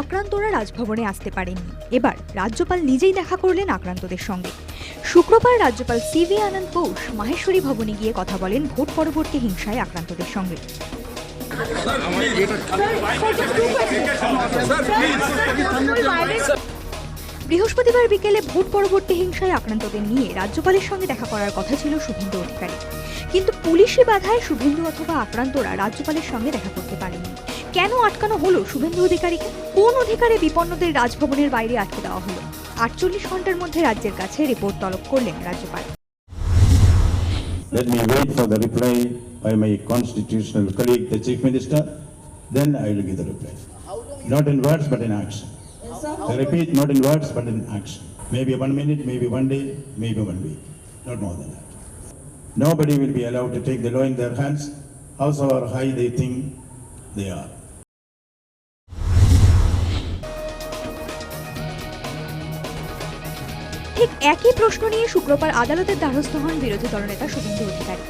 আক্রান্তরা রাজভবনে আসতে পারেননি। এবার রাজ্যপাল নিজেই দেখা করলেন আক্রান্তদের সঙ্গে। শুক্রবার রাজ্যপাল সিভি আনন্দ বোস মাহেশ্বরী ভবনে গিয়ে কথা বলেন ভোট পরবর্তী হিংসায় আক্রান্তদের সঙ্গে। বৃহস্পতিবার বিকেলে ভোট পরবর্তী হিংসায় আক্রান্তদের নিয়ে রাজ্যপালের সঙ্গে দেখা করার কথা ছিল শুভেন্দু অধিকারী। কিন্তু পুলিশি বাধায় শুভেন্দু অথবা আক্রান্তরা রাজ্যপালের সঙ্গে দেখা করতে পারেনি কেন আটকানো হলো শুভেন্দু অধিকারীকে কোন অধিকারে বিপন্নদের রাজভবনের বাইরে আটকে দেওয়া হলো আটচল্লিশ ঘন্টার মধ্যে রাজ্যের কাছে রিপোর্ট তলব করলেন রাজ্যপাল Let me wait for the reply by my constitutional colleague, the Chief Minister, then I will give the reply. Not in words, but in action. I repeat, not in words, but in action. Maybe one minute, maybe one day, maybe one week, not more than that. Nobody will be allowed to take the law in their hands, however high they think they are. ঠিক একই প্রশ্ন নিয়ে শুক্রবার আদালতের দ্বারস্থ হন বিরোধী দলনেতা শুভেন্দু অধিকারী।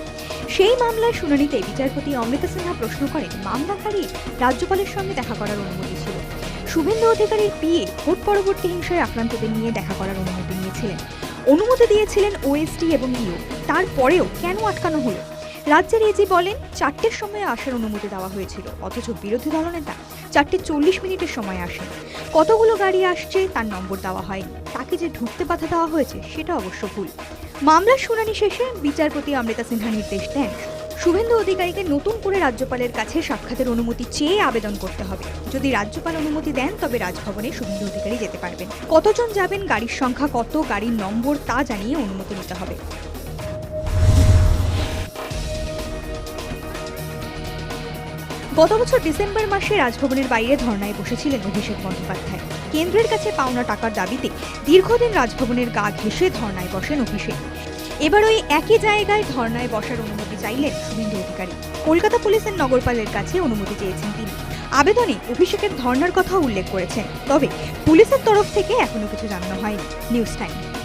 সেই মামলার শুনানিতে বিচারপতি অমৃতা সিনহা প্রশ্ন করেন, মামলাকারী রাজ্যপালের সঙ্গে দেখা করার অনুমতি ছিল। শুভেন্দু অধিকারীর পিএ ভোট পরবর্তী হিংসায় আক্রান্তদের নিয়ে দেখা করার অনুমতি নিয়েছিলেন। অনুমতি দিয়েছিলেন ওএসডি এবং ইও। তারপরেও কেন আটকানো হলো? রাজ্যের এজি বলেন, চারটের সময় আসার অনুমতি দেওয়া হয়েছিল, অথচ বিরোধী দলনেতা চারটে চল্লিশ মিনিটের সময় আসেন কতগুলো গাড়ি আসছে তার নম্বর দেওয়া হয়নি তাকে যে ঢুকতে বাধা দেওয়া হয়েছে সেটা অবশ্য ভুল। মামলার শুনানি শেষে বিচারপতি অমৃতা সিনহা নির্দেশ দেন। শুভেন্দু অধিকারীকে নতুন করে রাজ্যপালের কাছে সাক্ষাতের অনুমতি চেয়ে আবেদন করতে হবে। যদি রাজ্যপাল অনুমতি দেন, তবে রাজভবনে শুভেন্দু অধিকারী যেতে পারবেন। কতজন যাবেন, গাড়ির সংখ্যা কত, গাড়ির নম্বর তা জানিয়ে অনুমতি নিতে হবে। গত বছর ডিসেম্বর মাসে রাজভবনের বাইরে ধর্নায় বসেছিলেন অভিষেক বন্দ্যোপাধ্যায়। কেন্দ্রের কাছে পাওনা টাকার দাবিতে দীর্ঘদিন রাজভবনের গা ঘেঁষে ধর্নায় বসেন অভিষেক। এবার ওই একই জায়গায় ধর্নায় বসার অনুমতি চাইলেন শুভেন্দু অধিকারী। কলকাতা পুলিশের নগরপালের কাছে অনুমতি চেয়েছেন তিনি। আবেদনে অভিষেকের ধর্নার কথা উল্লেখ করেছেন, তবে পুলিশের তরফ থেকে এখনও কিছু জানানো হয়নি। News time.